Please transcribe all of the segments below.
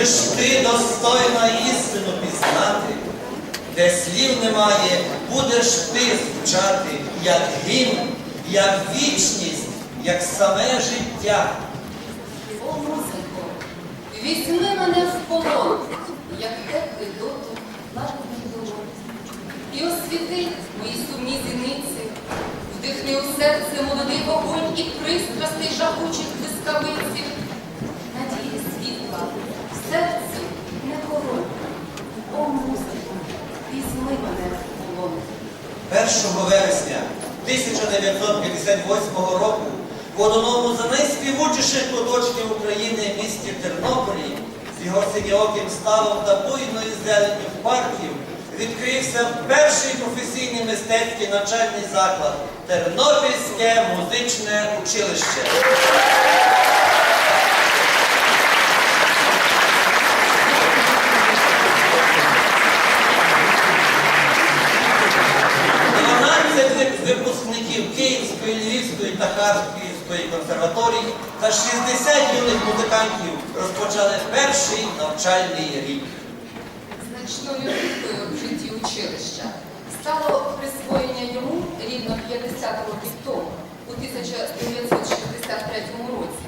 Лиш ти достойна істину пізнати, де слів немає, будеш ти звучати, як гімн, як вічність, як саме життя. О, музико, візьми мене в полон, як теплий дотик лагідний долон. І освіти мої сумні зіниці, вдихни у серце молодий вогонь і пристрастей жагучих блискавиців. Надії світла, в серці не хоронь. О, музико, візьми мене в полон. 1 вересня 1958 року в одному з найспівучіших куточків України місті Тернополі з його синьооким ставом та буйною зеленню парків відкрився перший професійний мистецький навчальний заклад Тернопільське музичне училище. Львівської та Харківської консерваторій та 60 юних музикантів розпочали перший навчальний рік. Значною рибкою в житті училища стало присвоєння йому рівно 50 років тому, у 1963 році,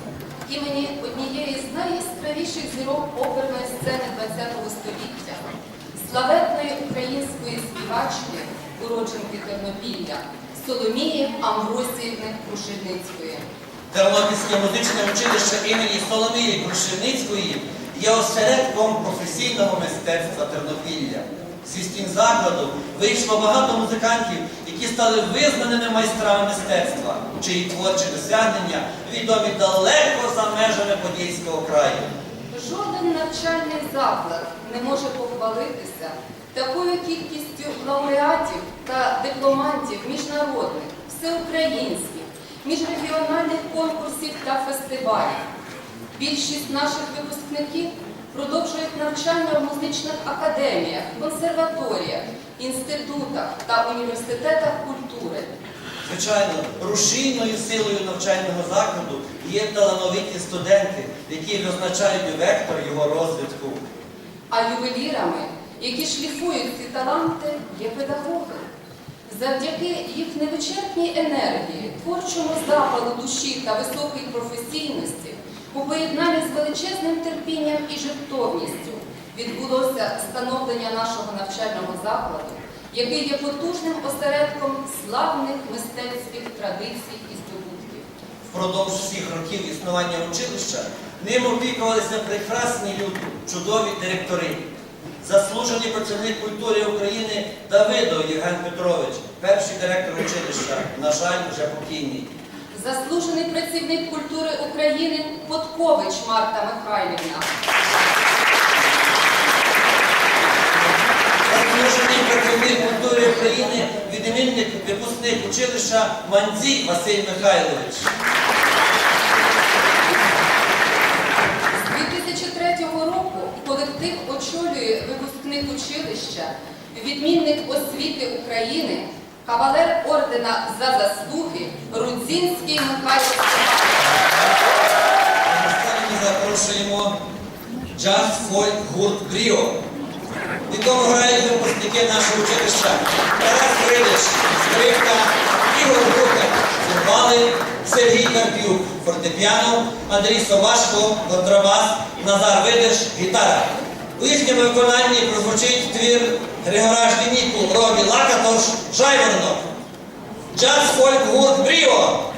імені однієї з найяскравіших зірок оперної сцени ХХ століття, славетної української співачки, уродженки Тернопілля, Соломії Амвросіївни Крушельницької. Тернопільське музичне училище імені Соломії Крушельницької є осередком професійного мистецтва Тернопілля. Зі стін закладу вийшло багато музикантів, які стали визнаними майстрами мистецтва, чиї творчі досягнення відомі далеко за межами Подільського краю. Жоден навчальний заклад не може похвалитися такою кількістю лауреатів та дипломантів міжнародних, всеукраїнських, міжрегіональних конкурсів та фестивалів. Більшість наших випускників продовжують навчання в музичних академіях, консерваторіях, інститутах та університетах культури. Звичайно, рушійною силою навчального закладу є талановиті студенти, які визначають вектор його розвитку. А ювелірами, які шліфують ці таланти, є педагоги. Завдяки їх невичерпній енергії, творчому запалу душі та високій професійності, у поєднанні з величезним терпінням і жертовністю відбулося становлення нашого навчального закладу, який є потужним осередком славних мистецьких традицій і здобутків. Впродовж всіх років існування училища ним опікувалися прекрасні люди, чудові директори. Заслужений працівник культури України Давидов Євген Петрович, перший директор училища, на жаль, вже покійний. Заслужений працівник культури України Подкович Марта Михайлівна. Заслужений працівник культури України, відмінник випускник училища Мандзій Василь Михайлович. З 2003 року колектив очолює випускник училища, відмінник освіти України, кавалер ордена за заслуги Рудзінський Михайло Степанович. Ми запрошуємо джаз фольк гурт Бріо. В якому грають випускники нашого училища Тарас Гридиш, скрипка, Ігор Букер, цимбали, Сергій Карпюк, фортепіано, Андрій Собашко, контрабас, Назар Видиш, гітара. У їхньому виконанні прозвучить твір Григора Ждініку, Робі Лакатош, Жайворонок. Джаз фольк гурт Бріо.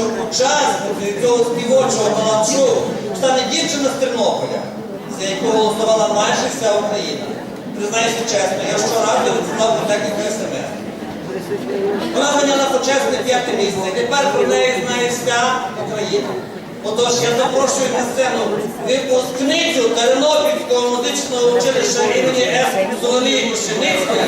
Що учасникою цього співочого талант-шоу стане дівчина з Тернополя, за яку голосувала майже вся Україна. Признаюся чесно, я щоразу відсилав про декілька смс. Вона зайняла почесне п'яте місце. і Тепер про неї знає вся Україна. Отож, я запрошую на сцену випускницю Тернопільського музичного училища імені С. Соломії Пшеницької,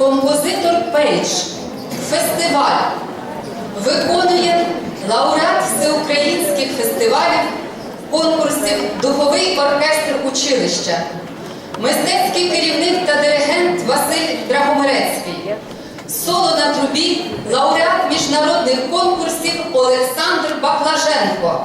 композитор Пейдж, фестиваль. Виконує лауреат всеукраїнських фестивалів, конкурсів, духовий оркестр училища, мистецький керівник та диригент Василь Драгомирецький, соло на трубі, лауреат міжнародних конкурсів Олександр Баклаженко.